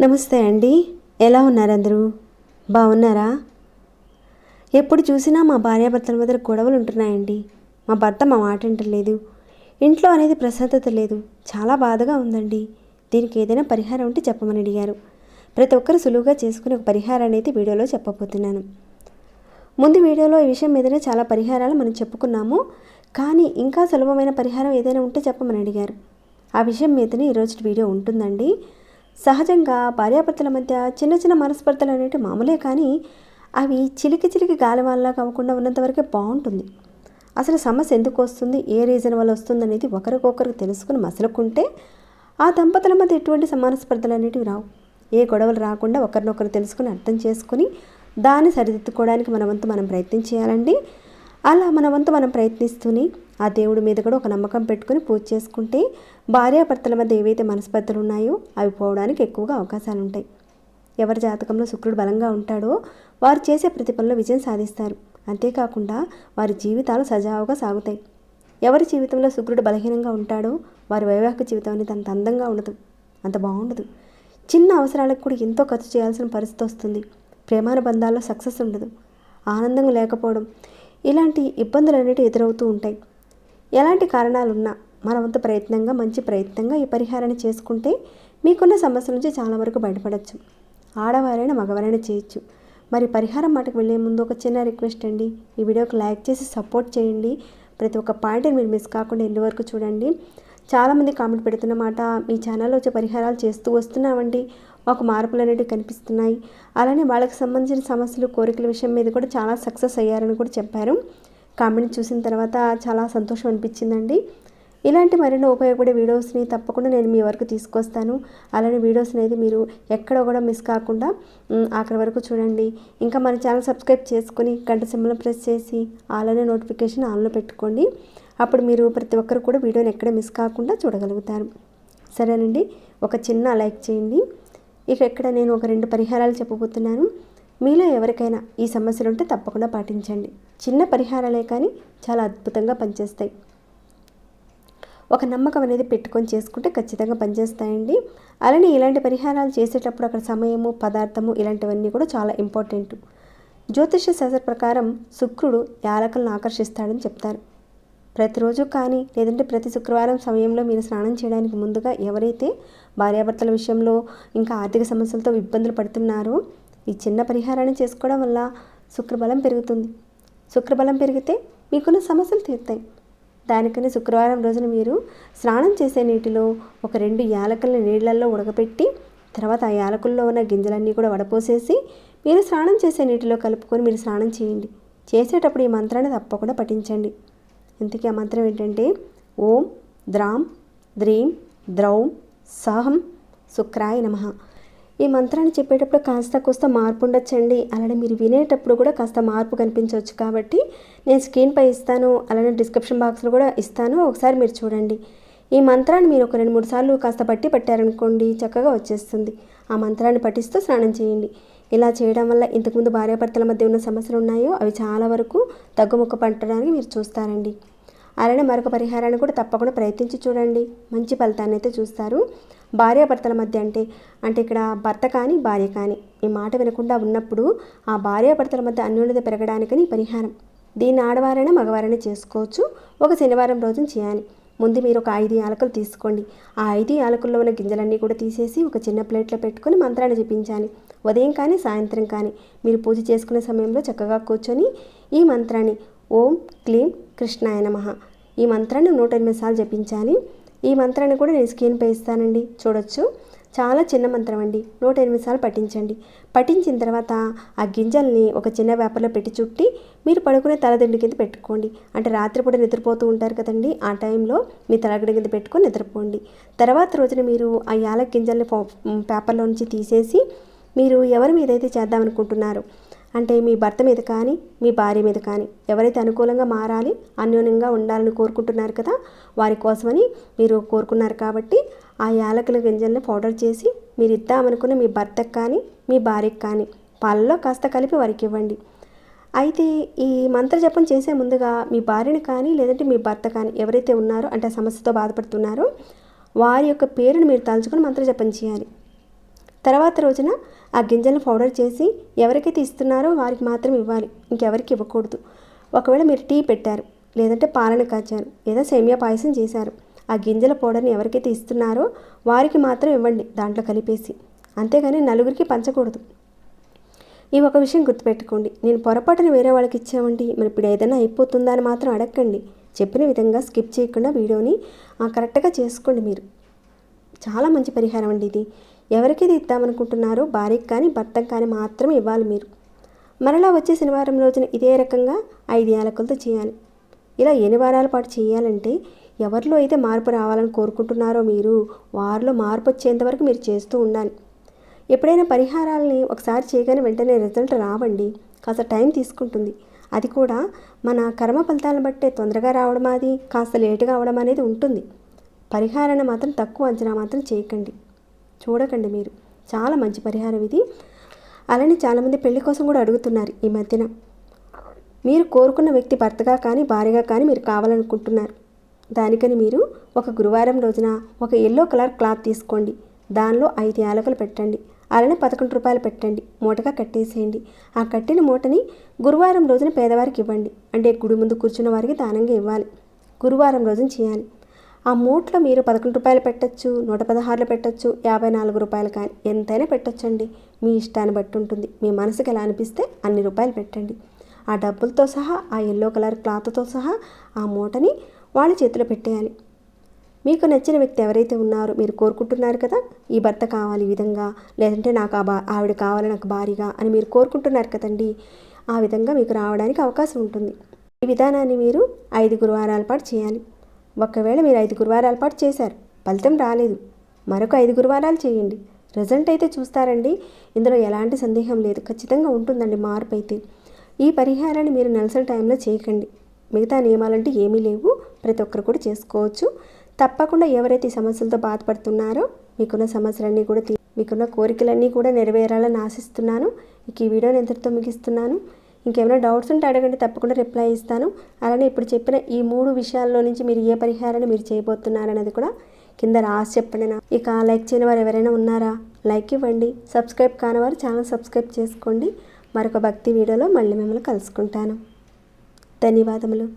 నమస్తే అండి. ఎలా ఉన్నారు అందరూ బాగున్నారా? ఎప్పుడు చూసినా మా భార్యాభర్తల మధ్య గొడవలు ఉంటున్నాయండి. మా భర్త మా మాట వింటలేదు. ఇంట్లో అనేది ప్రశాంతత లేదు. చాలా బాధగా ఉందండి. దీనికి ఏదైనా పరిహారం ఉంటే చెప్పమని అడిగారు. ప్రతి ఒక్కరు సులువుగా చేసుకునే ఒక పరిహారాన్ని అయితే వీడియోలో చెప్పబోతున్నాను. ముందు వీడియోలో ఈ విషయం మీదనే చాలా పరిహారాలు మనం చెప్పుకున్నాము. కానీ ఇంకా సులభమైన పరిహారం ఏదైనా ఉంటే చెప్పమని అడిగారు. ఆ విషయం మీదనే ఈరోజు వీడియో ఉంటుందండి. సహజంగా భార్యాభర్తల మధ్య చిన్న చిన్న మనస్పర్ధలు అనేవి మామూలే కానీ అవి చిలికి చిలికి గాలి వాళ్ళ కాకుండా ఉన్నంతవరకే బాగుంటుంది. అసలు సమస్య ఎందుకు వస్తుంది? ఏ రీజన్ వల్ల వస్తుంది అనేది ఒకరికొకరు తెలుసుకుని మసలుకుంటే ఆ దంపతుల మధ్య ఎటువంటి సమానస్పర్ధలు అనేటివి రావు. ఏ గొడవలు రాకుండా ఒకరినొకరు తెలుసుకుని అర్థం చేసుకుని దాన్ని సరిదిద్దుకోవడానికి మనవంతు మనం ప్రయత్నం చేయాలండి. అలా మన వంతు మనం ప్రయత్నిస్తూనే ఆ దేవుడి మీద కూడా ఒక నమ్మకం పెట్టుకుని పూజ చేసుకుంటే భార్యాభర్తల మధ్య ఏవైతే మనస్పర్ధలు ఉన్నాయో అవి పోవడానికి ఎక్కువగా అవకాశాలు ఉంటాయి. ఎవరి జాతకంలో శుక్రుడు బలంగా ఉంటాడో వారు చేసే ప్రతి పనిలో విజయం సాధిస్తారు. అంతేకాకుండా వారి జీవితాలు సజావుగా సాగుతాయి. ఎవరి జీవితంలో శుక్రుడు బలహీనంగా ఉంటాడో వారి వైవాహిక జీవితం అనేది అంత అందంగా ఉండదు అంత బాగుండదు. చిన్న అవసరాలకు కూడా ఎంతో ఖర్చు చేయాల్సిన పరిస్థితి వస్తుంది. ప్రేమానుబంధాల్లో సక్సెస్ ఉండదు. ఆనందం లేకపోవడం ఇలాంటి ఇబ్బందులు అనేవి ఎదురవుతూ ఉంటాయి. ఎలాంటి కారణాలున్నా మన వంతు ప్రయత్నంగా మంచి ప్రయత్నంగా ఈ పరిహారాన్ని చేసుకుంటే మీకున్న సమస్య నుంచి చాలా వరకు బయటపడవచ్చు ఆడవారైనా మగవారైనా చేయొచ్చు. మరి పరిహారం మాటకు వెళ్ళే ముందు ఒక చిన్న రిక్వెస్ట్ అండి. ఈ వీడియోకి లైక్ చేసి సపోర్ట్ చేయండి. ప్రతి ఒక్క పాయింట్ని మీరు మిస్ కాకుండా ఎండు వరకు చూడండి. చాలామంది కామెంట్ పెడుతున్నమాట మీ ఛానల్లో వచ్చే పరిహారాలు చేస్తూ వస్తున్నామండి. మాకు మార్పులు అనేవి కనిపిస్తున్నాయి. అలానే వాళ్ళకి సంబంధించిన సమస్యలు కోరికల విషయం మీద కూడా చాలా సక్సెస్ అయ్యారని కూడా చెప్పారు. కామెంట్ చూసిన తర్వాత చాలా సంతోషం అనిపించిందండి. ఇలాంటి మరెన్నో ఉపయోగపడే వీడియోస్ని తప్పకుండా నేను మీ వరకు తీసుకొస్తాను. అలానే వీడియోస్ అనేది మీరు ఎక్కడ కూడా మిస్ కాకుండా అక్కడి ఆఖరి వరకు చూడండి. ఇంకా మన ఛానల్ సబ్స్క్రైబ్ చేసుకుని గంట సింబల్ ప్రెస్ చేసి అలానే నోటిఫికేషన్ ఆన్లో పెట్టుకోండి. అప్పుడు మీరు ప్రతి ఒక్కరు కూడా వీడియోని ఎక్కడ మిస్ కాకుండా చూడగలుగుతారు. సరేనండి. ఒక చిన్న లైక్ చేయండి. ఇక ఇక్కడ నేను ఒక రెండు పరిహారాలు చెప్పబోతున్నాను. మీలో ఎవరికైనా ఈ సమస్యలు ఉంటే తప్పకుండా పాటించండి. చిన్న పరిహారాలే కానీ చాలా అద్భుతంగా పనిచేస్తాయి. ఒక నమ్మకం అనేది పెట్టుకొని చేసుకుంటే ఖచ్చితంగా పనిచేస్తాయండి. అలానే ఇలాంటి పరిహారాలు చేసేటప్పుడు అక్కడ సమయము పదార్థము ఇలాంటివన్నీ కూడా చాలా ఇంపార్టెంట్. జ్యోతిష శాస్త్ర ప్రకారం శుక్రుడు యాలకలను ఆకర్షిస్తాడని చెప్తారు. ప్రతిరోజు కానీ లేదంటే ప్రతి శుక్రవారం సమయంలో మీరు స్నానం చేయడానికి ముందుగా ఎవరైతే భార్యాభర్తల విషయంలో ఇంకా ఆర్థిక సమస్యలతో ఇబ్బందులు పడుతున్నారో ఈ చిన్న పరిహారాన్ని చేసుకోవడం వల్ల శుక్రబలం పెరుగుతుంది. శుక్రబలం పెరిగితే మీకున్న సమస్యలు తీరుతాయి. దానికని శుక్రవారం రోజున మీరు స్నానం చేసే నీటిలో ఒక రెండు యాలకులను నీళ్ళల్లో ఉడకపెట్టి తర్వాత ఆ యాలకుల్లో ఉన్న గింజలన్నీ కూడా వడపోసేసి మీరు స్నానం చేసే నీటిలో కలుపుకొని మీరు స్నానం చేయండి. చేసేటప్పుడు ఈ మంత్రాన్ని తప్పకుండా పఠించండి. ఇంతకీ ఆ మంత్రం ఏంటంటే ఓం ద్రాం ద్రీం ద్రౌం సహం శుక్రాయ నమః. ఈ మంత్రాన్ని చెప్పేటప్పుడు కాస్త కోస్త మార్పు ఉండొచ్చండి. అలానే మీరు వినేటప్పుడు కూడా కాస్త మార్పు కనిపించవచ్చు కాబట్టి నేను స్క్రీన్పై ఇస్తాను అలానే డిస్క్రిప్షన్ బాక్స్లో కూడా ఇస్తాను. ఒకసారి మీరు చూడండి. ఈ మంత్రాన్ని మీరు ఒక రెండు మూడు సార్లు కాస్త పట్టి పట్టారనుకోండి చక్కగా వచ్చేస్తుంది. ఆ మంత్రాన్ని పఠిస్తూ స్నానం చేయండి. ఇలా చేయడం వల్ల ఇంతకుముందు భార్యాభర్తల మధ్య ఉన్న సమస్యలు ఉన్నాయో అవి చాలా వరకు తగ్గుముక్క పట్టడానికి మీరు చూస్తారండి. అలానే మరొక పరిహారాన్ని కూడా తప్పకుండా ప్రయత్నించి చూడండి. మంచి ఫలితాన్ని అయితే చూస్తారు. భార్యాభర్తల మధ్య అంటే అంటే ఇక్కడ భర్త కానీ భార్య కానీ ఈ మాట వినకుండా ఉన్నప్పుడు ఆ భార్యాభర్తల మధ్య అన్యోన్యత పెరగడానికని పరిహారం. దీన్ని ఆడవారైనా మగవారైనా చేసుకోవచ్చు. ఒక శనివారం రోజున చేయాలి. ముందు మీరు ఒక ఐదు యాలకులు తీసుకోండి. ఆ ఐదు యాలకుల్లో ఉన్న గింజలన్నీ కూడా తీసేసి ఒక చిన్న ప్లేట్లో పెట్టుకొని మంత్రాన్ని జపించాలి. ఉదయం కానీ సాయంత్రం కానీ మీరు పూజ చేసుకునే సమయంలో చక్కగా కూర్చొని ఈ మంత్రాన్ని ఓం క్లీం కృష్ణాయ నమ. ఈ మంత్రాన్ని నూట ఎనిమిది సార్లు జపించాలి. ఈ మంత్రాన్ని కూడా నేను స్క్రీన్పై ఇస్తానండి. చూడొచ్చు. చాలా చిన్న మంత్రం అండి. నూట ఎనిమిది సార్లు పఠించండి. పఠించిన తర్వాత ఆ గింజల్ని ఒక చిన్న వేపర్లో పెట్టి చుట్టి మీరు పడుకునే తలదిండి కింద పెట్టుకోండి. అంటే రాత్రిపూట నిద్రపోతూ ఉంటారు కదండి. ఆ టైంలో మీ తలగడి కింద పెట్టుకొని నిద్రపోండి. తర్వాత రోజున మీరు ఆ యాలక్ గింజల్ని పేపర్లో నుంచి తీసేసి మీరు ఎవరి మీద అయితే చేద్దామనుకుంటున్నారో? అంటే మీ భర్త మీద కానీ మీ భార్య మీద కానీ ఎవరైతే అనుకూలంగా మారాలి అన్యోన్యంగా ఉండాలని కోరుకుంటున్నారు కదా వారి కోసమని మీరు కోరుకున్నారు కాబట్టి ఆ యాలకుల గింజల్ని పౌడర్ చేసి మీరు ఇద్దామనుకున్న మీ భర్తకు కానీ మీ భార్యకు కానీ పాలలో కాస్త కలిపి వారికి ఇవ్వండి. అయితే ఈ మంత్రజపం చేసే ముందుగా మీ భార్యని కానీ లేదంటే మీ భర్త కానీ ఎవరైతే ఉన్నారో అంటే ఆ సమస్యతో బాధపడుతున్నారో వారి యొక్క పేరును మీరు తలుచుకొని మంత్ర జపం చేయాలి. తర్వాత రోజున ఆ గింజలను పౌడర్ చేసి ఎవరికైతే ఇస్తున్నారో వారికి మాత్రం ఇవ్వాలి. ఇంకెవరికి ఇవ్వకూడదు. ఒకవేళ మీరు టీ పెట్టారు లేదంటే పాలన కాచారు లేదా సేమియా పాయసం చేశారు ఆ గింజల పౌడర్ని ఎవరికైతే ఇస్తున్నారో వారికి మాత్రం ఇవ్వండి దాంట్లో కలిపేసి. అంతేగాని నలుగురికి పంచకూడదు. ఈ ఒక విషయం గుర్తుపెట్టుకోండి. నేను పొరపాటున వేరే వాళ్ళకి ఇచ్చామండి. మరి ఇప్పుడు ఏదైనా అయిపోతుందా అని మాత్రం అడగండి చెప్పిన విధంగా స్కిప్ చేయకుండా వీడియోని కరెక్ట్గా చేసుకోండి మీరు. చాలా మంచి పరిహారం అండి ఇది. ఎవరికైతే ఇద్దామనుకుంటున్నారో భార్యకి కానీ భర్తకు కానీ మాత్రమే ఇవ్వాలి మీరు. మరలా వచ్చే శనివారం రోజున ఇదే రకంగా ఐదు యాలకులతో చేయాలి. ఇలా ఎన్ని వారాల పాటు చేయాలంటే ఎవరిలో అయితే మార్పు రావాలని కోరుకుంటున్నారో మీరు వారిలో మార్పు వచ్చేంత వరకు మీరు చేస్తూ ఉండాలి. ఎప్పుడైనా పరిహారాలని ఒకసారి చేయగానే వెంటనే రిజల్ట్ రావండి. కాస్త టైం తీసుకుంటుంది. అది కూడా మన కర్మ ఫలితాలను బట్టే తొందరగా రావడం అది? కాస్త లేటుగా అవడం అనేది ఉంటుంది. పరిహారాన్ని మాత్రం తక్కువ అంచనా మాత్రం చేయకండి. చూడకండి మీరు. చాలా మంచి పరిహారం ఇది. అలానే చాలామంది పెళ్ళి కోసం కూడా అడుగుతున్నారు ఈ మధ్యన. మీరు కోరుకున్న వ్యక్తి భర్తగా కానీ భార్యగా కానీ మీరు కావాలనుకుంటున్నారు. దానికని మీరు ఒక గురువారం రోజున ఒక ఎల్లో కలర్ క్లాత్ తీసుకోండి. దానిలో ఐదు యాలకులు పెట్టండి. అలానే పదకొండు రూపాయలు పెట్టండి. మూటగా కట్టేసేయండి. ఆ కట్టిన మూటని గురువారం రోజున పేదవారికి ఇవ్వండి. అంటే గుడి ముందు కూర్చున్న వారికి దానంగా ఇవ్వాలి. గురువారం రోజున చేయాలి. ఆ మూట్లో మీరు పదకొండు రూపాయలు పెట్టచ్చు నూట పదహారులు పెట్టచ్చు యాభై నాలుగు రూపాయలు కానీ ఎంతైనా పెట్టచ్చండి. మీ ఇష్టాన్ని బట్టి ఉంటుంది. మీ మనసుకి ఎలా అనిపిస్తే అన్ని రూపాయలు పెట్టండి. ఆ డబ్బులతో సహా ఆ ఎల్లో కలర్ క్లాత్తో సహా ఆ మూటని వాళ్ళ చేతిలో పెట్టేయాలి. మీకు నచ్చిన వ్యక్తి ఎవరైతే ఉన్నారో మీరు కోరుకుంటున్నారు కదా ఈ భర్త కావాలి ఈ విధంగా లేదంటే నాకు ఆ బా ఆవిడ కావాలి నాకు భారీగా అని మీరు కోరుకుంటున్నారు కదండి ఆ విధంగా మీకు రావడానికి అవకాశం ఉంటుంది. ఈ విధానాన్ని మీరు ఐదు గురువారాల పాటు చేయాలి. ఒకవేళ మీరు ఐదు గురువారాల పాటు చేశారు ఫలితం రాలేదు. మరొక ఐదు గురువారాలు చేయండి. రిజల్ట్ అయితే చూస్తారండి. ఇందులో ఎలాంటి సందేహం లేదు. ఖచ్చితంగా ఉంటుందండి మార్పు అయితే. ఈ పరిహారాన్ని మీరు నెలసరి టైంలో చేయకండి. మిగతా నియమాలంటే ఏమీ లేవు. ప్రతి ఒక్కరు కూడా చేసుకోవచ్చు. తప్పకుండా ఎవరైతే ఈ సమస్యలతో బాధపడుతున్నారో మీకున్న సమస్యలన్నీ కూడా మీకున్న కోరికలన్నీ కూడా నెరవేరాలని ఆశిస్తున్నాను. ఇక ఈ వీడియోని ఎంతటితో ముగిస్తున్నాను. ఇంకేమైనా డౌట్స్ ఉంటే అడగండి తప్పకుండా రిప్లై ఇస్తాను. అలానే ఇప్పుడు చెప్పిన ఈ మూడు విషయాల్లో నుంచి మీరు ఏ పరిహారాన్ని మీరు చేయబోతున్నారనేది కూడా కింద రాసి చెప్పండి నా ఇక లైక్ చేయని వారు ఎవరైనా ఉన్నారా? లైక్ ఇవ్వండి. సబ్స్క్రైబ్ కాని వారు ఛానల్ సబ్స్క్రైబ్ చేసుకోండి. మరొక భక్తి వీడియోలో మళ్ళీ మిమ్మల్ని కలుసుకుంటాను. ధన్యవాదములు.